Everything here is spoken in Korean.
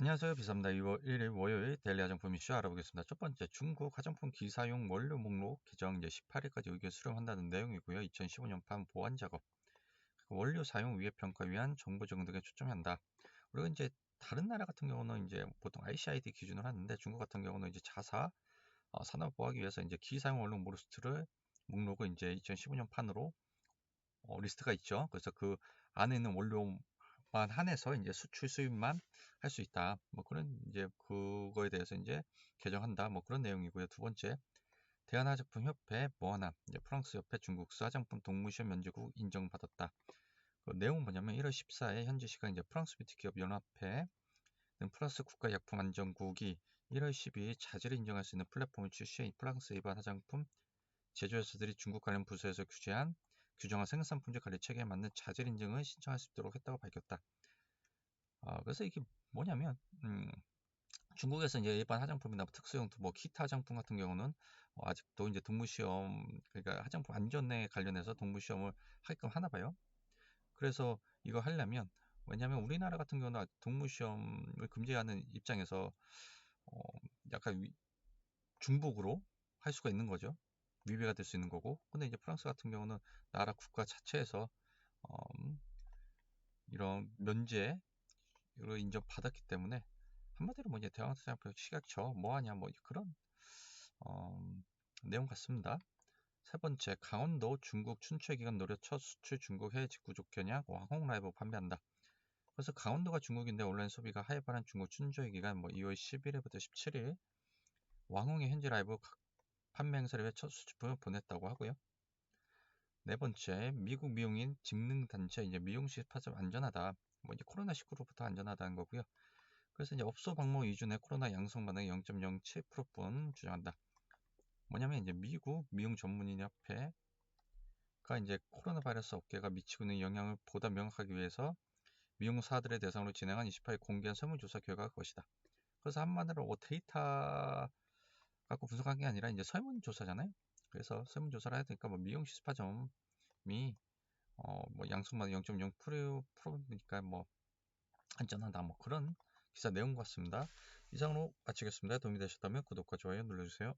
안녕하세요. 비쌉니다. 2월 1일 월요일 데일리 화장품 이슈 알아보겠습니다. 첫 번째, 중국 화장품 기사용 원료 목록 개정 이제 18일까지 의견 수렴한다는 내용이고요. 2015년판 보완 작업, 원료 사용 위해 평가 위한 정보 제공 등에 초점한다. 그리고 이제 다른 나라 같은 경우는 이제 보통 ICID 기준으로 하는데 중국 같은 경우는 이제 자사 어, 산업 보호하기 위해서 이제 기사용 원료 목록을 목록을 이제 2015년 판으로 어, 리스트가 있죠. 그래서 그 안에 있는 원료 만 한해서 이제 수출 수입만 할 수 있다. 뭐 그런 이제 그거에 대해서 이제 개정한다. 뭐 그런 내용이고요. 두 번째 대한화장품협회 이제 프랑스 협회 중국수 화장품 동무시험 면제국 인정받았다. 그 내용 뭐냐면 1월 14일 현지 시간 이제 프랑스 뷰티기업 연합회 프랑스 국가약품안전국이 1월 12일 자질을 인정할 수 있는 플랫폼을 출시해 프랑스 일반 화장품 제조회사들이 중국 관련 부서에서 규제한 규정화 생산 품질 관리 체계에 맞는 자질 인증을 신청할 수 있도록 했다고 밝혔다. 어, 그래서 이게 뭐냐면 음, 중국에서 이제 일반 화장품이나 특수용품, 뭐 기타 화장품 같은 경우는 어, 아직도 이제 동무시험, 그러니까 화장품 안전에 관련해서 동무시험을 하게끔 하나 봐요. 그래서 이거 하려면 왜냐하면 우리나라 같은 경우는 동무시험을 금지하는 입장에서 어, 약간 위, 중복으로 할 수가 있는 거죠. 위배가 될 수 있는 거고 근데 이제 프랑스 같은 경우는 나라 국가 자체에서 어, 이런 면제를 인정받았기 때문에 한마디로 뭐 이제 대왕사장표 시각처 뭐하냐 뭐 그런 어, 내용 같습니다. 세 번째 강원도 중국 춘추 기간 노려 첫 수출 중국 해외 직구 조견약 왕홍 라이브 판매한다. 그래서 강원도가 중국인데 온라인 소비가 하이발한 중국 춘추의 기간 뭐 2월 11일부터 17일 왕홍의 현지 라이브 판매 행사를 위해 첫 수출품을 보냈다고 하고요. 네 번째, 미국 미용인 직능단체 이제 미용실 파점 안전하다. 뭐 이제 코로나19로부터 안전하다는 거고요. 그래서 이제 업소 방문 이주 내 코로나 양성 반응 0.07%뿐 주장한다. 뭐냐면 이제 미국 미용 전문인 협회가 이제 코로나 바이러스 업계가 미치고 있는 영향을 보다 명확하기 위해서 미용사들의 대상으로 진행한 28일 공개한 설문조사 결과가 그것이다. 그래서 한마디로 뭐 데이터 갖고 분석한 게 아니라 이제 설문조사잖아요. 그래서 설문조사를 해야 되니까 뭐 미용실 스파점이 어 뭐 양수만 0.0%니까 뭐 안전하다 뭐 그런 기사 내용 같습니다. 이상으로 마치겠습니다. 도움이 되셨다면 구독과 좋아요 눌러주세요.